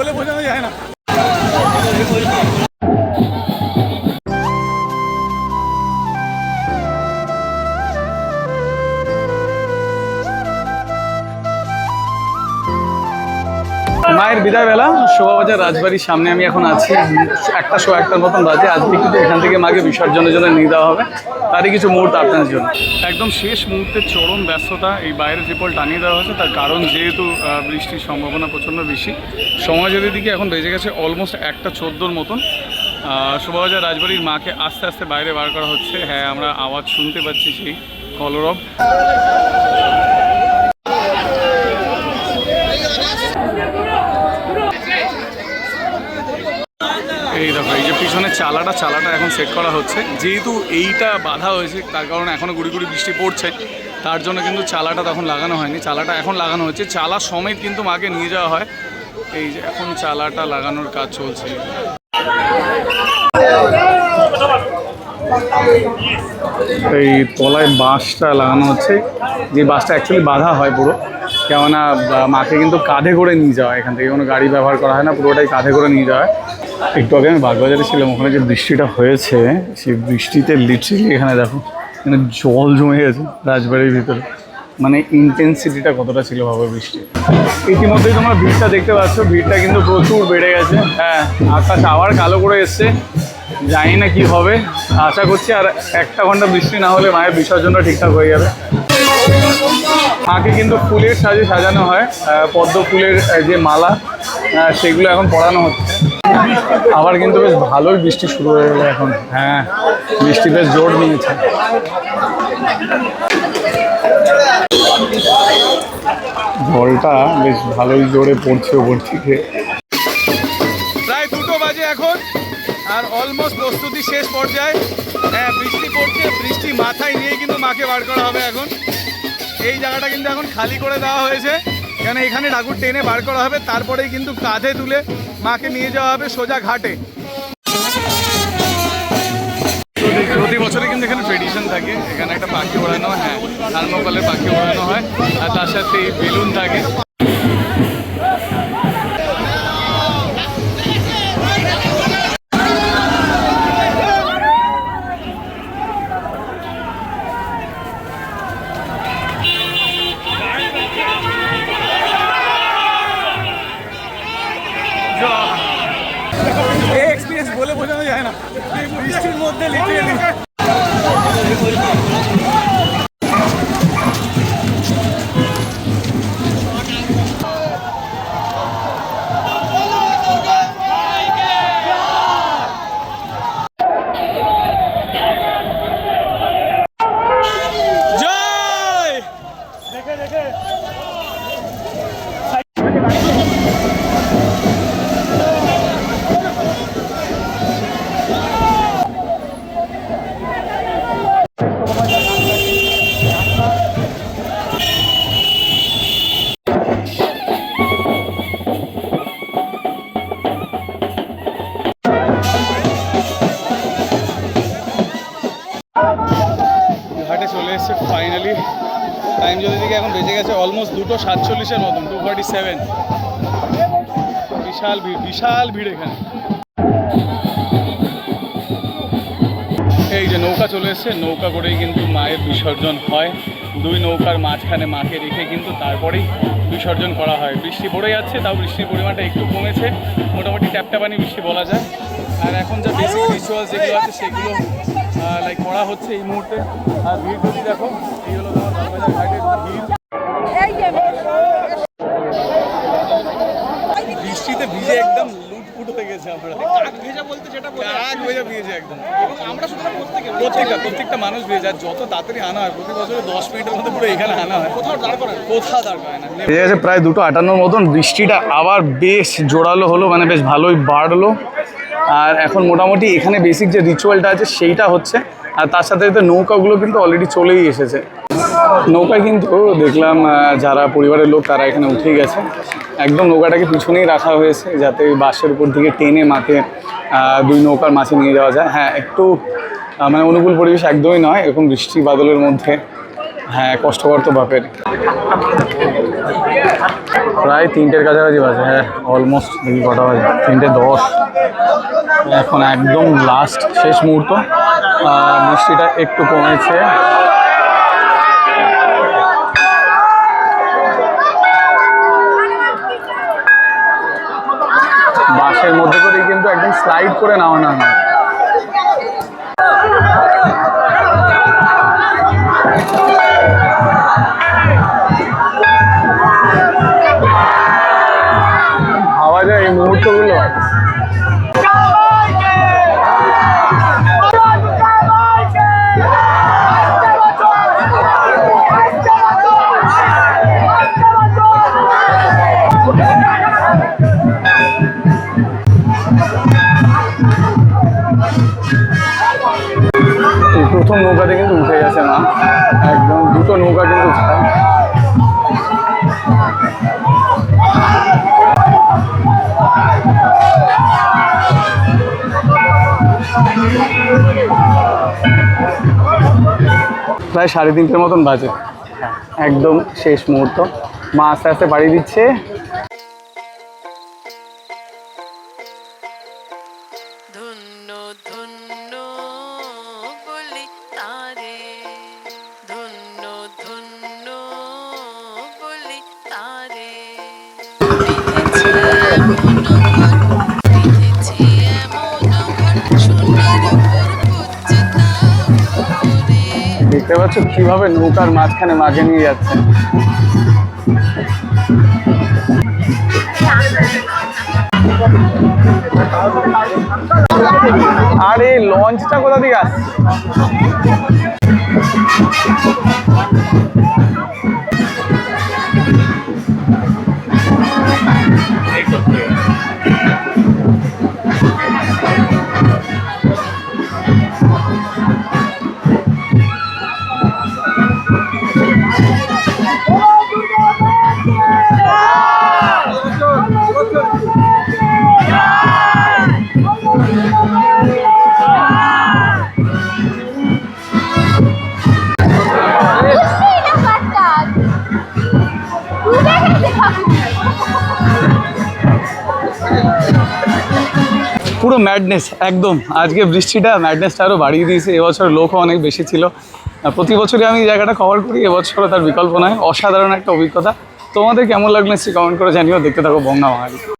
বলে বোঝানো যায় না। মায়ের বিদায় বেলা শোভাবাজার রাজবাড়ির সামনে আমি এখন আছি। একটা শো একটার মতন বাজে আজকে কিন্তু এখান থেকে মাকে বিসর্জনের জন্য নিয়ে দেওয়া হবে। তারই কিছু মুহূর্ত আপনার জন্য। একদম শেষ মুহূর্তে চরম ব্যস্ততা, এই বাইরের ত্রিপল টানিয়ে দেওয়া হয়েছে, তার কারণ যেহেতু বৃষ্টির সম্ভাবনা প্রচণ্ড বেশি। সময় যদি দিকে এখন বেজে গেছে অলমোস্ট একটা চোদ্দোর মতন। শোভাবাজার রাজবাড়ির মাকে আস্তে আস্তে বাইরে বার করা হচ্ছে। হ্যাঁ আমরা আওয়াজ শুনতে পাচ্ছি সেই কলরব এই দেখো এই যে পিছনে চালাটা চালাটা এখন সেট করা হচ্ছে। যেহেতু এইটা বাধা হয়েছে, তার কারণে এখনও গুড়ি গুড়ি বৃষ্টি পড়ছে, তার জন্য কিন্তু চালাটা তখন লাগানো হয়নি। চালাটা এখন লাগানো হচ্ছে। চালা সমেত কিন্তু মাকে নিয়ে যাওয়া হয়। এই যে এখন চালাটা লাগানোর কাজ চলছে। এই তলায় বাঁশটা লাগানো হচ্ছে। যে বাঁশটা অ্যাকচুয়ালি বাধা হয় পুরো। কেননা মাকে কিন্তু কাঁধে করে নিয়ে যাওয়া, এখান থেকে কোনো গাড়ি ব্যবহার করা হয় না, পুরোটাই কাঁধে করে নিয়ে যাওয়া। একটু আগে আমি বাগবাজারে ছিলাম, ওখানে যে বৃষ্টিটা হয়েছে, সেই বৃষ্টিতে লিটারেলি এখানে দেখো, এখানে জল জমে গেছে রাজবাড়ির ভিতরে। মানে ইন্টেন্সিটিটা কতটা ছিল ভাবো বৃষ্টি। ইতিমধ্যেই তোমরা ভিড়টা দেখতে পাচ্ছ, ভিড়টা কিন্তু প্রচুর বেড়ে গেছে। হ্যাঁ আকাশ আবার কালো করে এসছে, জানি না কি হবে। আশা করছি আর একটা ঘণ্টা বৃষ্টি না হলে মায়ের বিসর্জনটা ঠিকঠাক হয়ে যাবে। মাকে কিন্তু ফুলের সাজে সাজানো হয় পদ্ম ফুলের যে মালা সেগুলো এখন পরানো হচ্ছে। আবার কিন্তু বেশ ভালোই বৃষ্টি শুরু হয়ে গেল এখন। হ্যাঁ বৃষ্টি বেশ জোর নিয়েছে। জলটা বেশ ভালোই জোরে পড়ছে ওপর থেকে। প্রায় দুটো বাজে এখন, আর অলমোস্ট প্রস্তুতি শেষ পর্যায়ে। হ্যাঁ বৃষ্টি পড়ছে, বৃষ্টি মাথায় নিয়ে কিন্তু মাকে বার করা হবে এখন। এই জায়গাটা কিন্তু এখন খালি করে দেওয়া হয়েছে। কেন এখানে ঠাকুর টেনে বার করা হবে, তারপরেই কিন্তু কাঁধে তুলে মাকে নিয়ে যাওয়া হবে সোজা ঘাটে। প্রতি- বছরে কিন্তু এখানে ট্রেডিশন থাকে। এখানে একটা পাখি ওড়ানো হয় থার্মোকলের পাখি ওড়ানো হয়, আর তার সাথে বেলুন থাকে। চলে এসছে ফাইনালি টাইম যদি দিকে এখন বেজে গেছে অলমোস্ট দুটো সাতচল্লিশের মতন টু ফর্টি সেভেন বিশাল ভিড় বিশাল ভিড় এখানে। এই যে নৌকা চলে এসছে, নৌকা করেই কিন্তু মায়ের বিসর্জন হয়। দুই নৌকার মাঝখানে মাকে রেখে কিন্তু তারপরেই বিসর্জন করা হয়। বৃষ্টি পড়ে যাচ্ছে, তাও বৃষ্টির পরিমাণটা একটু কমেছে। মোটামুটি ট্যাপটাপানি বৃষ্টি বলা যায়। আর এখন যা বেসিক রিচুয়াল যেগুলো আছে সেগুলো লাইক করা হচ্ছে এই মুহূর্তে। আর ভিড় যদি দেখো এই হলো তোমার বাগবাজার ঘাটের ভিড়। বৃষ্টিতে ভিজে একদম লুটপুট হয়ে গেছে আমরা। কাক ভেজা বলতে যেটা কাক ভেজা ভিজেছে একদম। আমরা প্রত্যেকটা প্রত্যেকটা মানুষ ভেজে আর যত তাড়াতাড়ি আনা হয় প্রতি বছরে দশ মিনিটের মধ্যে পুরো এখানে আনা হয়। কোথাও দাঁড় করে কোথাও দাঁড় করে না। বেজে গেছে প্রায় দুটো আটান্নর মতন। বৃষ্টিটা আবার বেশ জোরালো হলো মানে বেশ ভালোই বাড়লো। আর এখন মোটামুটি এখানে বেসিক যে রিচুয়ালটা আছে সেইটা হচ্ছে, আর তার সাথে সাথে নৌকাগুলো কিন্তু অলরেডি চলেই এসেছে। নৌকায় কিন্তু দেখলাম যারা পরিবারের লোক তারা এখানে উঠেই গেছে। একদম নৌকাটাকে পিছনেই রাখা হয়েছে, যাতে বাসের উপর দিকে টেনে মাকে দুই নৌকার মাছে নিয়ে যাওয়া যায়। হ্যাঁ একটু মানে অনুকূল পরিবেশ একদমই নয়, এরকম বৃষ্টি বাদলের মধ্যে। হ্যাঁ কষ্টকর তো বাপের। প্রায় তিনটের কাছাকাছি বাজে হ্যাঁ অলমোস্ট দেখি কটা বাজে, তিনটে দশ। এখন একদম লাস্ট শেষ মুহূর্ত। বৃষ্টিটা একটু কমেছে। বাসের মধ্যে করেই কিন্তু একদম স্লাইড করে নামানো হয়। প্রথম নৌকাতে কিন্তু উঠে গেছে মা। একদম দুটো নৌকা কিন্তু প্রায় সাড়ে তিনটের মতন বাজে। একদম শেষ মুহূর্ত। মা আস্তে আস্তে বাড়ি দিচ্ছে। ধন্য ধন্য। দেখতে পাচ্ছ কীভাবে নৌকার মাঝখানে মাঝে নিয়ে যাচ্ছে। আর এই লঞ্চটা কোথা থেকে আসছে? পুরো ম্যাডনেস একদম। আজকে বৃষ্টিটা ম্যাডনেসটা আরও বাড়িয়ে দিয়েছে। এবছর লোকও অনেক বেশি ছিল। প্রতি বছরই আমি জায়গাটা কভার করি। এবছরও তার বিকল্প নয়। অসাধারণ একটা অভিজ্ঞতা। তোমাদের কেমন লাগল সে কমেন্ট করে জানিও। দেখতে থাকো বঙ্গা বাঙালি।